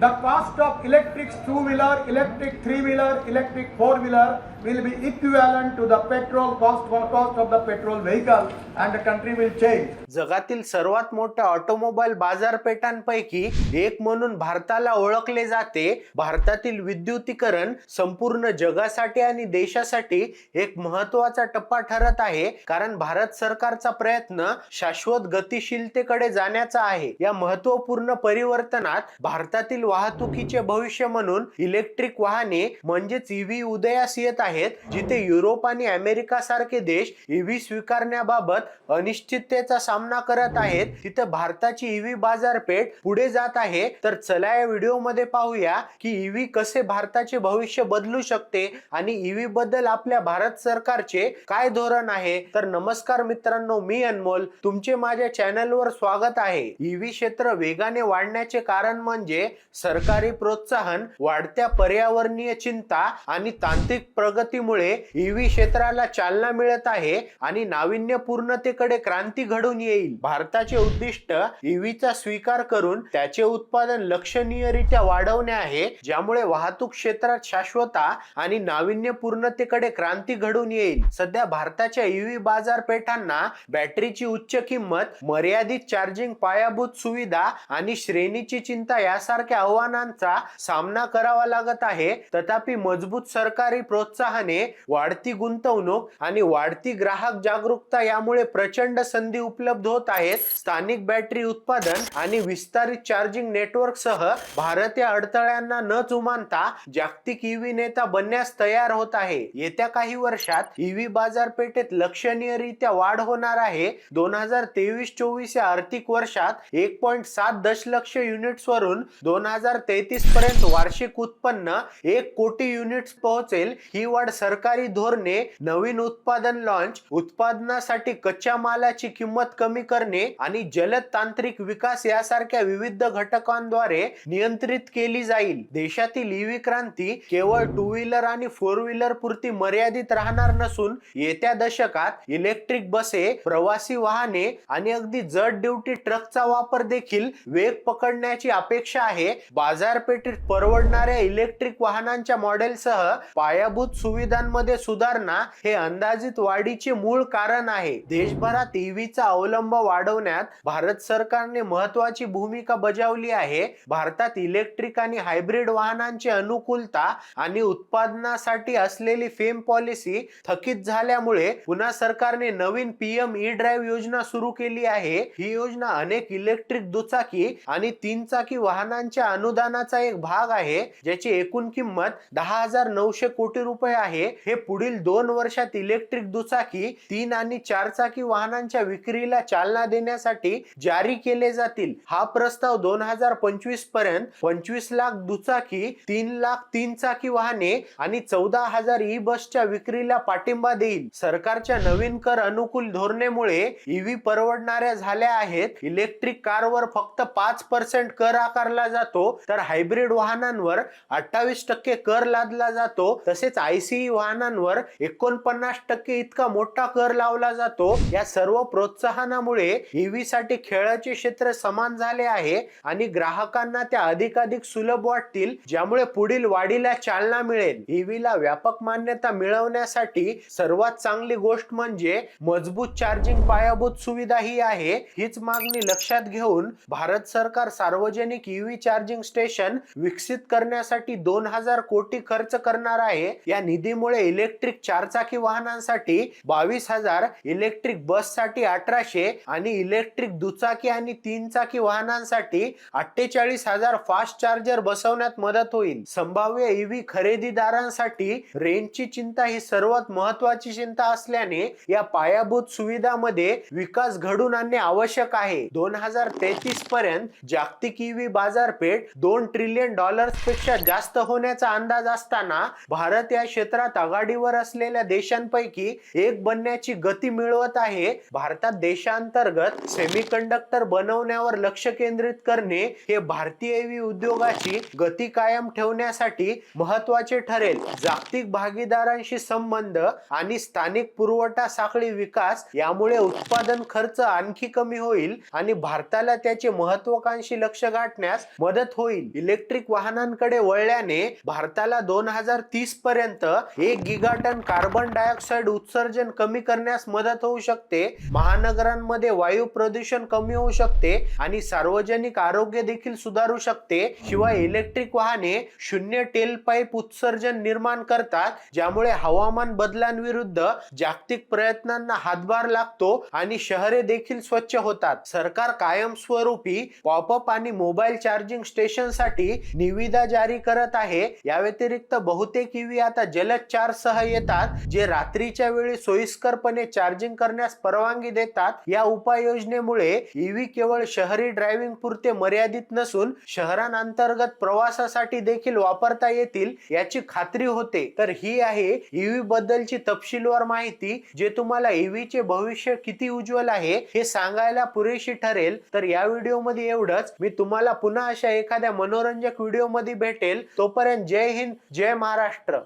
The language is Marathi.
The cost of electric two-wheeler, electric three-wheeler, electric four-wheeler will be equivalent to the petrol cost, cost of the petrol vehicle and the country will change. जगातील सर्वात मोठ्या ऑटोमोबाईल बाजारपेठांपैकी एक म्हणून भारताला ओळखले जाते. भारतातील विद्युतीकरण संपूर्ण जगासाठी आणि देशासाठी एक महत्त्वाचा टप्पा ठरत आहे. कारण भारत सरकारचा प्रयत्न शाश्वत गतिशीलतेकडे जाण्याचा आहे. या महत्त्वपूर्ण परिवर्तनात भारतातील वाहतुकीचे भविष्य म्हणून इलेक्ट्रिक वाहने म्हणजेच ईव्ही उदयास येत आहेत जिथे युरोप आणि अमेरिका सारखे देश ईव्ही स्वीकारण्याबाबत अनिश्चिततेचा सामना करत आहेत. तिथे भारताची ईव्ही बाजारपेठ पुढे जात आहे. तर चला या व्हिडिओमध्ये पाहूया की ईव्ही कसे भारताचे भविष्य बदलू शकते आणि ईव्ही बद्दल आपल्या भारत सरकारचे काय धोरण आहे. तर नमस्कार मित्रांनो मी अनमोल. तुमचे माझ्या चॅनलवर स्वागत आहे. ईव्ही क्षेत्र वेगाने वाढण्याचे कारण म्हणजे सरकारी प्रोत्साहन वाढत्या पर्यावरणीय चिंता आणि तांत्रिक प्रगतीमुळे ईव्ही क्षेत्राला चालना मिळत आहे आणि नाविन्यपूर्णतेकडे क्रांती घडून येईल. भारताचे उद्दिष्ट ईव्हीचा स्वीकार करून त्याचे उत्पादन लक्षणीयरित्या वाढवणे आहे ज्यामुळे वाहतूक क्षेत्रात शाश्वता आणि नाविन्यपूर्णतेकडे क्रांती घडून येईल. सध्या भारताच्या ईव्ही बाजारपेठांना बॅटरीची उच्च किंमत मर्यादित चार्जिंग पायाभूत सुविधा आणि श्रेणीची चिंता यासारख्या आव्हानांचा सामना करावा लागत आहे. तथापि मजबूत सरकारी प्रोत्साहन वाढती गुंतवणूक आणि वाढती ग्राहक जागरूकता यामुळे प्रचंड संधी उपलब्ध होत आहेत. स्थानिक बॅटरी उत्पादन आणि विस्तारित चार्जिंग नेटवर्क सह भारत या अडथळ्यांना न जुमानता जागतिक ईव्ही नेता बनण्यास तयार होत आहे. येत्या काही वर्षात ईव्ही बाजारपेठेत लक्षणीयरित्या वाढ होणार आहे. दोन हजार तेवीस चोवीस या आर्थिक वर्षात एक पॉईंट सात दशलक्ष युनिट्स वरून दोन हजार तेहतीस पर्यंत वार्षिक उत्पन्न एक कोटी युनिट्स पोहोचेल. ही वाढ सरकारी धोरणे नवीन उत्पादन लॉन्च उत्पादनासाठी कच्च्या मालाची किंमत कमी करणे आणि जलद तांत्रिक विकास यासारख्या विविध घटकांद्वारे नियंत्रित केली जाईल. देशातील ईव्ही क्रांती केवळ टू व्हीलर आणि फोर व्हीलर पुरती मर्यादित राहणार नसून येत्या दशकात इलेक्ट्रिक बसे प्रवासी वाहने आणि अगदी जड ड्युटी ट्रकचा वापर देखील वेग पकडण्याची अपेक्षा आहे. बाजारपेठेत परवडणाऱ्या इलेक्ट्रिक वाहनांच्या मॉडेलसह पायाभूत सुविधांमध्ये सुधारणा हे अंदाजित वाढीचे मूळ कारण आहे. देशभरात ईव्हीचा अवलंब वाढवण्यात भारत सरकारने महत्वाची भूमिका बजावली आहे. भारतात इलेक्ट्रिक आणि हायब्रिड वाहनांची अनुकूलता आणि उत्पादनासाठी असलेली फेम पॉलिसी थकीत झाल्यामुळे पुन्हा सरकारने नवीन पीएम ई e ड्राईव्ह योजना सुरू केली आहे. ही योजना अनेक इलेक्ट्रिक दुचाकी आणि तीन चाकी वाहनांच्या अनुदानाचा एक भाग आहे ज्याची एकूण किंमत दहा हजार नऊशे कोटी रुपये आहे. हे पुढील दोन वर्षात इलेक्ट्रिक दुचाकी तीन आणि चार चाकी वाहनांच्या विक्रीला चालना देण्यासाठी जारी केले जातील. हा प्रस्ताव दोन हजार पंचवीसपर्यंत पंचवीस लाख दुचाकी तीन लाख तीन चाकी वाहने आणि चौदा हजार ई बसच्या विक्रीला पाठिंबा देईल. सरकारच्या नवीन कर अनुकूल धोरणेमुळे ईव्ही परवडणाऱ्या झाल्या आहेत. इलेक्ट्रिक कारवर फक्त पाच पर्सेंट कर आकारला जातो. तर हायब्रिड वाहनांवर अठ्ठावीस टक्के कर लादला जातो. तसेच आय आयसीई वाहनांवर एकोणपन्नास टक्के इतका मोठा कर लावला जातो. या सर्व प्रोत्साहनामुळे ईव्ही साठी खेळाचे क्षेत्र समान झाले आहे आणि ग्राहकांना त्या अधिकाधिक सुलभ वाटतील ज्यामुळे पुढील वाढीला चालना मिळेल. ईव्हीला व्यापक मान्यता मिळवण्यासाठी सर्वात चांगली गोष्ट म्हणजे मजबूत चार्जिंग पायाभूत सुविधा ही आहे. हीच मागणी लक्षात घेऊन भारत सरकार सार्वजनिक ईव्ही चार्जिंग स्टेशन विकसित करण्यासाठी दोन हजार कोटी खर्च करणार आहे. या निधीमुळे इलेक्ट्रिक चारचाकी वाहनांसाठी बावीस हजार इलेक्ट्रिक बससाठी अठराशे आणि इलेक्ट्रिक दुचाकी आणि तीन चाकी वाहनांसाठी अठ्ठेचाळीस हजार फास्ट चार्जर बसवण्यात मदत होईल. संभाव्य ईव्ही खरेदीदारांसाठी रेंजची चिंता ही सर्वात महत्वाची चिंता असल्याने या पायाभूत सुविधामध्ये विकास घडून आणणे आवश्यक आहे. दोन हजार तेहतीस पर्यंत जागतिक ईव्ही बाजारपेठ दोन ट्रिलियन डॉलर्सपेक्षा जास्त होण्याचा अंदाज असताना भारत या क्षेत्रात आघाडीवर असलेल्या देशांपैकी एक बनण्याची गती मिळवत आहे. भारतात देशांतर्गत सेमीकंडक्टर बनवण्यावर लक्ष केंद्रित करणे हे भारतीय उद्योगाची गती कायम ठेवण्यासाठी महत्त्वाचे ठरेल. जागतिक भागीदारांशी संबंध आणि स्थानिक पुरवठा साखळी विकास यामुळे उत्पादन खर्च आणखी कमी होईल आणि भारताला त्याचे महत्वाकांक्षी लक्ष गाठण्यास मदत होईल. इलेक्ट्रिक वाहनांकडे वळल्याने भारताला दोन हजार तीस पर्यंत एक गिगाटन कार्बन डायऑक्साईड उत्सर्जन कमी करण्यास मदत होऊ शकते. महानगरांमध्ये वायू प्रदूषण कमी होऊ शकते आणि सार्वजनिक आरोग्य देखील सुधारू शकते. शिवाय इलेक्ट्रिक वाहने शून्य टेल पाईप उत्सर्जन निर्माण करतात ज्यामुळे हवामान बदलांविरुद्ध जागतिक प्रयत्नांना हातभार लागतो आणि शहरे देखील स्वच्छ होतात. सरकार कायमस्वरूपी पॉपअप आणि मोबाईल चार्जिंग स्टेशनसाठी निविदा जारी करत आहे. या व्यतिरिक्त बहुतेक ईव्ही आता जलद चार्ज सह येतात जे रात्रीच्या वेळी सोयीस्करपणे चार्जिंग करण्यास परवानगी देतात या उपाययोजनेमुळे ईव्ही केवळ शहरी ड्रायव्हिंग पुरते मर्यादित नसून शहरांतर्गत प्रवासासाठी देखील वापरता येतील याची खात्री होते. तर ही आहे ईव्ही बद्दलची तपशीलवार माहिती जे तुम्हाला ईव्हीचे चे भविष्य किती उज्ज्वल आहे हे सांगायला पुरेशी ठरेल. तर या व्हिडिओमध्ये एवढंच. मी तुम्हाला पुन्हा अशा एखाद्या मनोरंजक व्हिडिओमध्ये भेटेल. तोपर्यंत जय हिंद जय महाराष्ट्र.